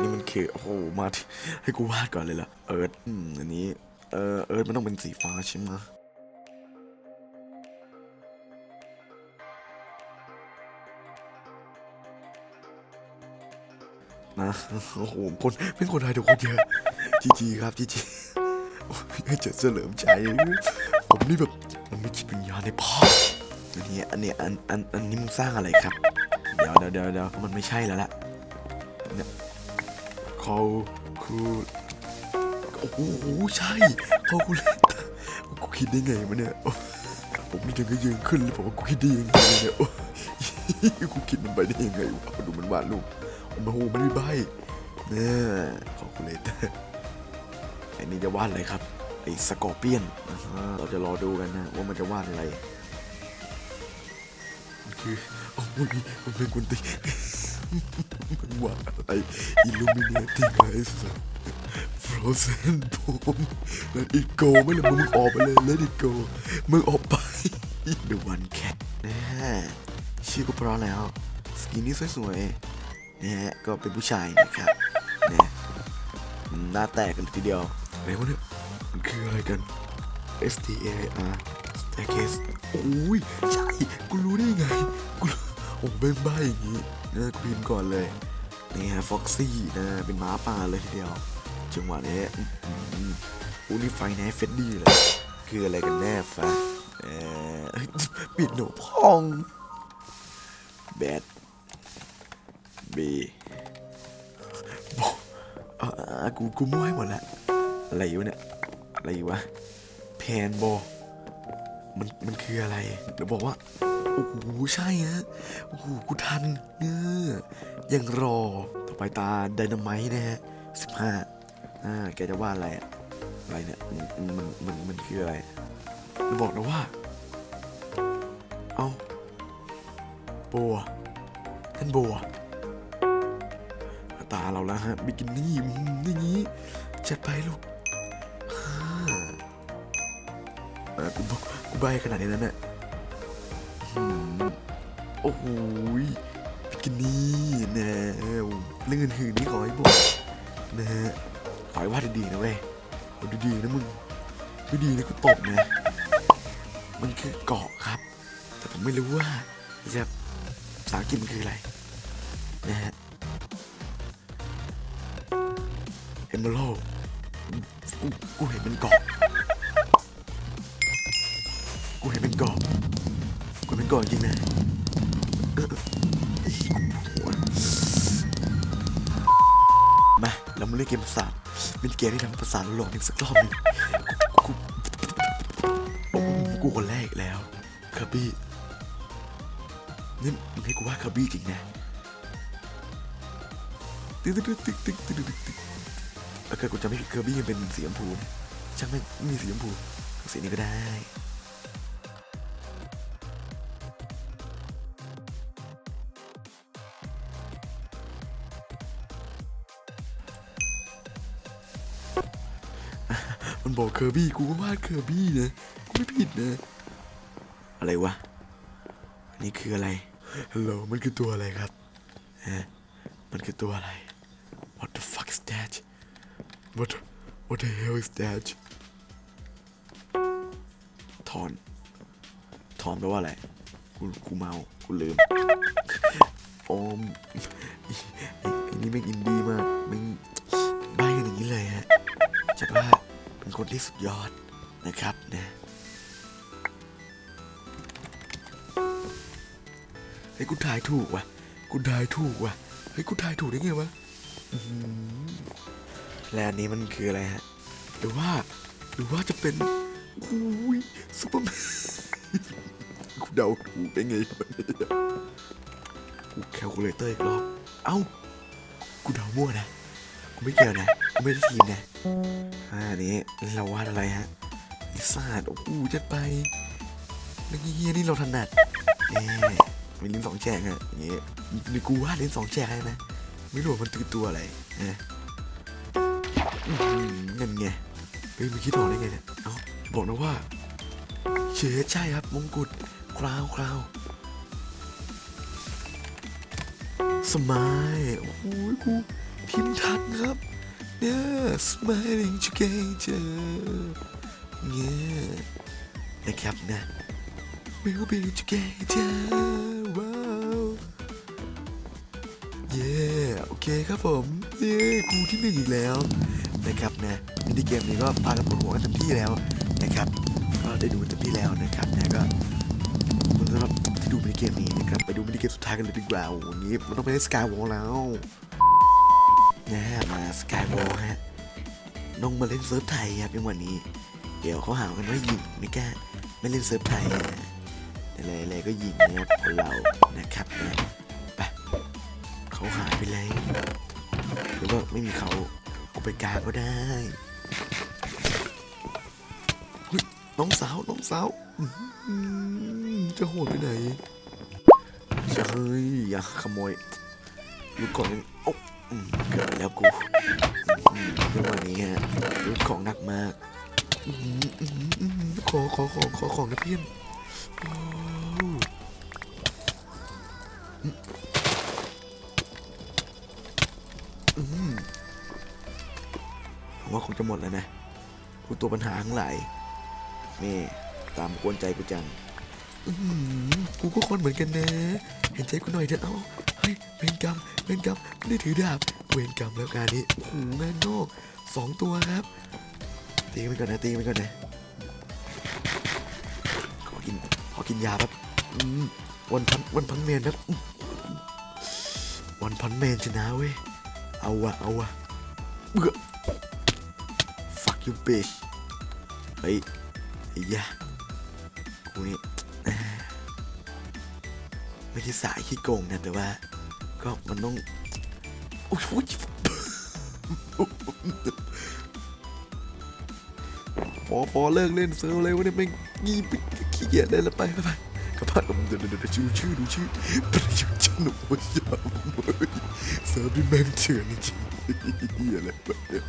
นี่มันคือ โอ้โห มาให้กูวาดก่อนเลยล่ะ เอิร์ธอันนี้ เออเอิร์ธมันต้องเป็นสีฟ้าใช่ไหมนะโอ้โหคนเป็นคนไทยทุกคนเยอะจีจีครับจีจีโอ้ยจะเฉลิมใจผมนี่แบบมันไม่จิตวิญญาในพ่ออันนี้อันนี้อันอันอันนี้มึงสร้างอะไรครับ เดี๋ยวเดี๋ยวเดี๋ยวเดี๋ยวมันไม่ใช่แล้วล่ะเนี่ย เขาคือโอ้โหใช่เขากูเลยกูคิดได้ไงวะเนี่ยโอ้ผมนี่ถึงก็ยืนขึ้นเลยผมว่ากูคิดได้ยังไงเนี่ยโอ้กูคิดมันไปได้ยังไงวะดูมันวาดรูปโอ้โหมันไม่ใบเนี่ยคอคูเลเตอร์อ้นี่จะวาดอะไรครับไอ้สกอร์เปียนเราจะรอดูกันนะว่ามันจะวาดอะไรคือโอ้ยมันเป็นกุนตี ว่าอะไรอิลูมิเนติไงสัสฟรอเซนผมแล้วอีโกไม่เลยมึงออกไปเลยแล้วอีโกมึงออกไป The One Cat นะฮะชื่อก็เพราะแล้ว สกินนี่สวยๆนะฮะก็เป็นผู้ชายนะครับนะหน้าแตกกันทีเดียวอะไรวะเนี่ยมันคืออะไรกัน S T A R staircase โอ้ยใช่ กูรู้ได้ไง กูรู้ โอ้เป็นใบอย่างงี้นะกูพิมพ์ก่อนเลยนี่ฮะฟ็อกซี่นะเป็นม้าป่าเลยทีเดียว จังหวะนี้อู้นี่ไฟแนเฟดดี้เลยคืออะไรกันแน่ฟะเออปิดหนูพองแบดบีอ่ากูกูมั่วให้หมดละอะไรอยู่เนี่ยอะไรอยู่วะแพนโบมันมันคืออะไรเดี๋ยวบอกว่า โอ้โหใช่ฮะโอ้โหกูทันเนี่ยยังรอ ต่อไปตาไดนาไมต์นะฮะสิบห้าอ่าแกจะว่าอะไรอะอะไรเนี่ยมันมันมันมันคืออะไรบอกนะว่า เอาบอะท่านบอะตาเราแล้วฮะบิกินี่อืมอย่างนี้จัดไปลูกฮ่ากูบอกกูใบขนาดนี้แล้วเนี่ยอื้อหือ โอ้โหยบิกินี่นะเรื่องอื่นๆนี่ขอให้บอกนะฮะขอให้วาดดีๆนะเว้ยเอาดีๆนะมึงไม่ดีนะกูตบนะมันคือเกาะครับ แต่ผมไม่รู้ว่าจะภาษาอังกฤษมันคืออะไรนะฮะเอมเบโลกูกูเห็นเป็นเกาะ ก่อนจริงนะมาเรามาเล่นเกมประสาทเป็นเกมที่ทำประสาทหลอนอีกสักรอบนึงกูกูคนแรกแล้วคาบี้นี่มึงให้กูว่าคาบี้จริงนะติ๊กติ๊กติ๊กติ๊กติ๊กตึ๊กตึ๊กแล้วกูจะไม่ผิดคาบี้ยังเป็นสีชมพูช่างไม่มีสีชมพูสีนี้ก็ได้ มันบอกเคอร์บี้กูก็วาดเคอร์บี้นะกูไม่ผิดนะ อะไรวะอันนี้คืออะไรฮัลโหลมันคือตัวอะไรครับฮะมันคือตัวอะไร What the fuck is that What What the hell is that ถอน ถอนแปลว่าอะไรกูกูเมากูลืมโอมไอ้ไอ้นี่แม่งอินดี้มากแม่งใบกันอย่างนี้เลยฮะจัดว่าเป็น คนที่สุดยอดนะครับนะเฮ้ยกูทายถูกว่ะกูทายถูกว่ะเฮ้ยกูทายถูกได้ไงวะอื้อหือและอันนี้มันคืออะไรฮะหรือว่าหรือว่าจะเป็นอุ้ยซูเปอร์แมนกูเดาถูกได้ไงวะเนี่ยกูแคลคูลเลเตอร์อีกรอบเอ้ากูเดามั่วนะกูไม่เกี่ยวนะ ไม่ได้ทีมนะอ่านี้เราวาดอะไรฮะลิซ่าดโอ้โหจัดไปนี่เฮียนี่เราถนัดเอ๊มีลิ้นสองแฉกอะอย่างงี้นี่กูวาดลิ้นสองแฉกให้นะ ไม่รู้มันคือตัวอะไรนะนั่นไงเฮ้ยมึงคิดออกได้ไงเนี่ยเอ้าบอกนะว่าเชดใช่ครับมงกุฎคราวคราวสมายโอ้โหกูพิมพ์ทันครับ เนี่ย smiling together เนี่ยนะครับนะ we'll be together ว้าวเย้โอเคครับผม เย้กูที่หนึ่งอีกแล้วนะครับนะมินิเกมนี้ก็พากันปวดหัวกันเต็มที่แล้วนะครับ ก็ได้ดูเต็มที่แล้วนะครับนะก็สำหรับที่ดูมินิเกมนี้นะครับ ไปดูมินิเกมสุดท้ายกันเลยดีกว่าวันนี้มันต้องไปเล่นสกายวอลแล้ว สกายวอลฮะน้องมาเล่นเซิร์ฟไทยครับในวันนี้ เดี๋ยวเขาหากันว่ายิงไม่กล้าไม่เล่นเซิร์ฟไทยนะแต่อะไรๆก็ยิงนะครับคนเรานะครับนะไปเขาหายไปแล้วหรือว่าไม่มีเขาเอาไปกลาก็ได้น้องสาวน้องสาวอื้อหือจะโหดไปไหนจะเฮ้ยอย่าขโมยลูกของโอ้ อืมเกิดไปแล้วกูอืมเรื่องวันนี้ฮะลูกของหนักมากอื้อหืออื้อหืออื้อหือขอขอขอขอของนะเพี้ยนว้าวผมว่าคงจะหมดแล้วนะกูตัวปัญหาทั้งหลายนี่ตามกวนใจกูจัง อืมกูก็คนเหมือนกันนะ เห็นใจกูหน่อยเถอะเอ้า ฮ้ยเวรกรรมเวรกรรมไม่ได้ถือดาบเวรกรรมแล้วการนี้โอ้โหงานนกสองตัวครับ ตีกันไปก่อนนะตีกันไปก่อนนะขอกินขอกินยาแป๊บอืมวันพันวันพันเมนแป๊บวันพันเมนชนะเว้ยเอาวะเอาวะเบื่อ fuck you bitch เฮ้ยไอ้ยะกูนี่ไม่ใช่สายขี้โกงนะแต่ว่า ก็มันต้องโอ้ยพอพอเลิกเล่นเซิร์ฟเลยวะเนี่ยไม่งงีบขี้เกียจเล่นแล้วไปไปไปกระพัดเดี๋ยวเดี๋ยวเดี๋ยวชื่อชื่อดูชื่อประยุทธ์จันทร์โอชาเซิร์ฟนี่แม่งเถื่อนจริงเฮียอะไรแบบเนี้ย